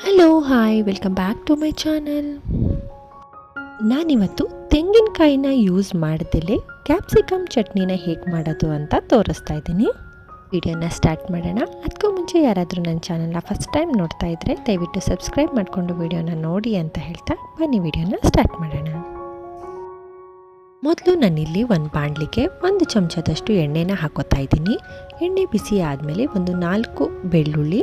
Hello hi welcome back to my channel ನಾನಿವತ್ತು ತೆಂಗಿನಕಾಯಿನ use ಮಾಡ್ದಲೇ capsicum ಚಟ್ನಿನ ಹೇಗೆ ಮಾಡೋದು ಅಂತ ತೋರಿಸ್ತಾ ಇದ್ದೀನಿ. ವಿಡಿಯೋನ ಸ್ಟಾರ್ಟ್ ಮಾಡೋಣ. ಅದಕ್ಕೂ ಮುಂಚೆ ಯಾರಾದರೂ ನನ್ನ ಚಾನಲ್ನ ಫಸ್ಟ್ ಟೈಮ್ ನೋಡ್ತಾ ಇದ್ದರೆ ದಯವಿಟ್ಟು ಸಬ್ಸ್ಕ್ರೈಬ್ ಮಾಡಿಕೊಂಡು ವಿಡಿಯೋನ ನೋಡಿ ಅಂತ ಹೇಳ್ತಾ ಬನ್ನಿ, ವಿಡಿಯೋನ ಸ್ಟಾರ್ಟ್ ಮಾಡೋಣ. ಮೊದಲು ನಾನಿಲ್ಲಿ ಒಂದು ಬಾಣಲಿಗೆ ಒಂದು ಚಮಚದಷ್ಟು ಎಣ್ಣೆನ ಹಾಕೋತಾ ಇದ್ದೀನಿ. ಎಣ್ಣೆ ಬಿಸಿ ಆದಮೇಲೆ ಒಂದು ನಾಲ್ಕು ಬೆಳ್ಳುಳ್ಳಿ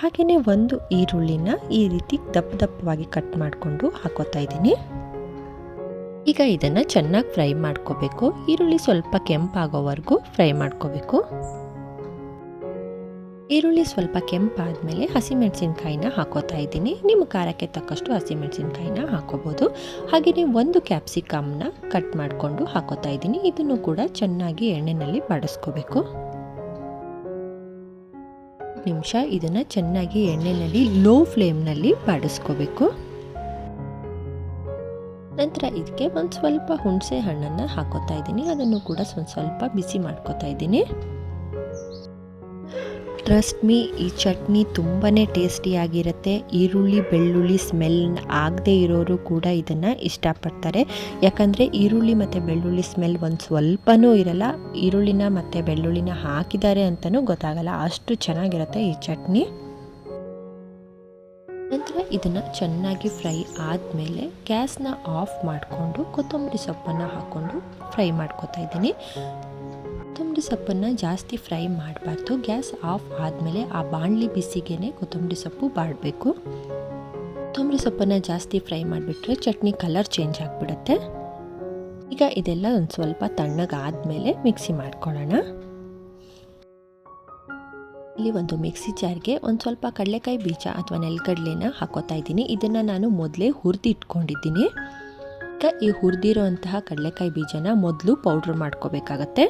ಹಾಗೆಯೇ ಒಂದು ಈರುಳ್ಳಿನ ಈ ರೀತಿ ದಪ್ಪ ದಪ್ಪವಾಗಿ ಕಟ್ ಮಾಡಿಕೊಂಡು ಹಾಕೋತಾ ಇದ್ದೀನಿ. ಈಗ ಇದನ್ನು ಚೆನ್ನಾಗಿ ಫ್ರೈ ಮಾಡ್ಕೋಬೇಕು. ಈರುಳ್ಳಿ ಸ್ವಲ್ಪ ಕೆಂಪಾಗೋವರೆಗೂ ಫ್ರೈ ಮಾಡ್ಕೋಬೇಕು. ಈರುಳ್ಳಿ ಸ್ವಲ್ಪ ಕೆಂಪಾದಮೇಲೆ ಹಸಿಮೆಣಸಿನ್ಕಾಯಿನ ಹಾಕೋತಾ ಇದ್ದೀನಿ. ನಿಮ್ಮ ಖಾರಕ್ಕೆ ತಕ್ಕಷ್ಟು ಹಸಿಮೆಣಸಿನ್ಕಾಯಿನ ಹಾಕೋಬೋದು. ಹಾಗೆಯೇ ಒಂದು ಕ್ಯಾಪ್ಸಿಕಮ್ನ ಕಟ್ ಮಾಡಿಕೊಂಡು ಹಾಕೋತಾ ಇದ್ದೀನಿ. ಇದನ್ನು ಕೂಡ ಚೆನ್ನಾಗಿ ಎಣ್ಣೆಯಲ್ಲಿ ಬಾಡಿಸ್ಕೋಬೇಕು. ನಿಮಿಷ ಇದನ್ನು ಚೆನ್ನಾಗಿ ಎಣ್ಣೆಯಲ್ಲಿ ಲೋ ಫ್ಲೇಮ್ನಲ್ಲಿ ಬಾಡಿಸ್ಕೋಬೇಕು. ನಂತರ ಇದಕ್ಕೆ ಒಂದು ಸ್ವಲ್ಪ ಹುಣಸೆ ಹಣ್ಣನ್ನು ಹಾಕೋತಾ ಇದ್ದೀನಿ. ಅದನ್ನು ಕೂಡ ಸ್ವಲ್ಪ ಸ್ವಲ್ಪ ಬಿಸಿ ಮಾಡ್ಕೋತಾ ಇದ್ದೀನಿ. ಟ್ರಸ್ಟ್ ಮೀ ಈ ಚಟ್ನಿ ತುಂಬಾ ಟೇಸ್ಟಿಯಾಗಿರುತ್ತೆ ಈರುಳ್ಳಿ, ಬೆಳ್ಳುಳ್ಳಿ ಸ್ಮೆಲ್ ಆಗದೆ ಇರೋರು ಕೂಡ ಇದನ್ನು ಇಷ್ಟಪಡ್ತಾರೆ. ಯಾಕಂದರೆ ಈರುಳ್ಳಿ ಮತ್ತು ಬೆಳ್ಳುಳ್ಳಿ ಸ್ಮೆಲ್ ಒಂದು ಸ್ವಲ್ಪನೂ ಇರಲ್ಲ. ಈರುಳ್ಳಿನ ಮತ್ತು ಬೆಳ್ಳುಳ್ಳಿನ ಹಾಕಿದ್ದಾರೆ ಅಂತಲೂ ಗೊತ್ತಾಗಲ್ಲ. ಅಷ್ಟು ಚೆನ್ನಾಗಿರುತ್ತೆ ಈ ಚಟ್ನಿ. ನಂತರ ಇದನ್ನು ಚೆನ್ನಾಗಿ ಫ್ರೈ ಆದಮೇಲೆ ಗ್ಯಾಸ್ನ ಆಫ್ ಮಾಡಿಕೊಂಡು ಕೊತ್ತಂಬರಿ ಸೊಪ್ಪನ್ನು ಹಾಕ್ಕೊಂಡು ಫ್ರೈ ಮಾಡ್ಕೊತಾ ಇದ್ದೀನಿ. ಕೊತ್ತಂಬರಿ ಸೊಪ್ಪನ್ನು ಜಾಸ್ತಿ ಫ್ರೈ ಮಾಡಬಾರ್ದು. ಗ್ಯಾಸ್ ಆಫ್ ಆದಮೇಲೆ ಆ ಬಾಣಲಿ ಬಿಸಿಗೇನೆ ಕೊತ್ತಂಬರಿ ಸೊಪ್ಪು ಬಾಡಬೇಕು. ಕೊತ್ತಂಬರಿ ಸೊಪ್ಪನ್ನು ಜಾಸ್ತಿ ಫ್ರೈ ಮಾಡಿಬಿಟ್ರೆ ಚಟ್ನಿ ಕಲರ್ ಚೇಂಜ್ ಆಗಿಬಿಡುತ್ತೆ. ಈಗ ಇದೆಲ್ಲ ಒಂದು ಸ್ವಲ್ಪ ತಣ್ಣಗಾದಮೇಲೆ ಮಿಕ್ಸಿ ಮಾಡ್ಕೊಳ್ಳೋಣ. ಇಲ್ಲಿ ಒಂದು ಮಿಕ್ಸಿ ಜಾರ್ಗೆ ಒಂದು ಸ್ವಲ್ಪ ಕಡಲೆಕಾಯಿ ಬೀಜ ಅಥವಾ ನೆಲಗಡಲೆನ ಹಾಕೋತಾ ಇದ್ದೀನಿ. ಇದನ್ನು ನಾನು ಮೊದಲೇ ಹುರಿದು ಇಟ್ಕೊಂಡಿದ್ದೀನಿ ಈಗ ಈ ಹುರಿದಿರೋಂತಹ ಕಡಲೆಕಾಯಿ ಬೀಜನ ಮೊದಲು ಪೌಡ್ರ್ ಮಾಡ್ಕೋಬೇಕಾಗತ್ತೆ.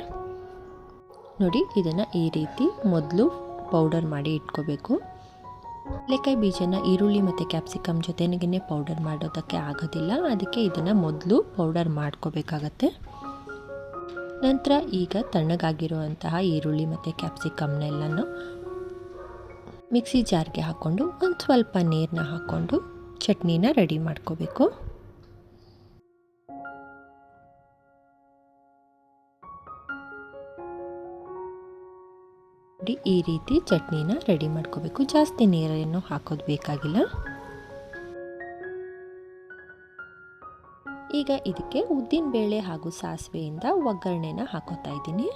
ನೋಡಿ, ಇದನ್ನು ಈ ರೀತಿ ಮೊದಲು ಪೌಡರ್ ಮಾಡಿ ಇಟ್ಕೋಬೇಕು. ಕಡಲೆಕಾಯಿ ಬೀಜನ ಈರುಳ್ಳಿ ಮತ್ತು ಕ್ಯಾಪ್ಸಿಕಮ್ ಜೊತೆಗೇ ಪೌಡರ್ ಮಾಡೋದಕ್ಕೆ ಆಗೋದಿಲ್ಲ. ಅದಕ್ಕೆ ಇದನ್ನು ಮೊದಲು ಪೌಡರ್ ಮಾಡ್ಕೋಬೇಕಾಗತ್ತೆ. ನಂತರ ಈಗ ತಣ್ಣಗಾಗಿರುವಂತಹ ಈರುಳ್ಳಿ ಮತ್ತು ಕ್ಯಾಪ್ಸಿಕಮ್ನೆಲ್ಲನೂ ಮಿಕ್ಸಿ ಜಾರ್ಗೆ ಹಾಕ್ಕೊಂಡು ಒಂದು ಸ್ವಲ್ಪ ನೀರನ್ನ ಹಾಕ್ಕೊಂಡು ಚಟ್ನಿನ ರೆಡಿ ಮಾಡ್ಕೋಬೇಕು. ನೋಡಿ ಈ ರೀತಿ ಚಟ್ನಿನ ರೆಡಿ ಮಾಡ್ಕೋಬೇಕು. ಜಾಸ್ತಿ ನೀರನ್ನು ಹಾಕೋದು ಬೇಕಾಗಿಲ್ಲ. ಈಗ ಇದಕ್ಕೆ ಉದ್ದಿನ ಬೇಳೆ ಹಾಗೂ ಸಾಸಿವೆಯಿಂದ ಒಗ್ಗರಣೆನ ಹಾಕೋತಾ ಇದ್ದೀನಿ.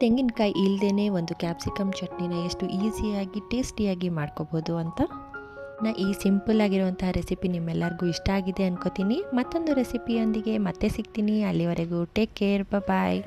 ತೆಂಗಿನಕಾಯಿ ಇಲ್ಲದೇ ಒಂದು ಕ್ಯಾಪ್ಸಿಕಮ್ ಚಟ್ನಿನ ಎಷ್ಟು ಈಸಿಯಾಗಿ, ಟೇಸ್ಟಿಯಾಗಿ ಮಾಡ್ಕೋಬೋದು ಅಂತ. ನಾ ಈ ಸಿಂಪಲ್ ಆಗಿರುವಂತಹ ರೆಸಿಪಿ ನಿಮ್ಮೆಲ್ಲರಿಗೂ ಇಷ್ಟ ಆಗಿದೆ ಅನ್ಕೋತೀನಿ. ಮತ್ತೊಂದು ರೆಸಿಪಿಯೊಂದಿಗೆ ಮತ್ತೆ ಸಿಗ್ತೀನಿ. ಅಲ್ಲಿವರೆಗೂ ಟೇಕ್ ಕೇರ್. ಬಾಯ್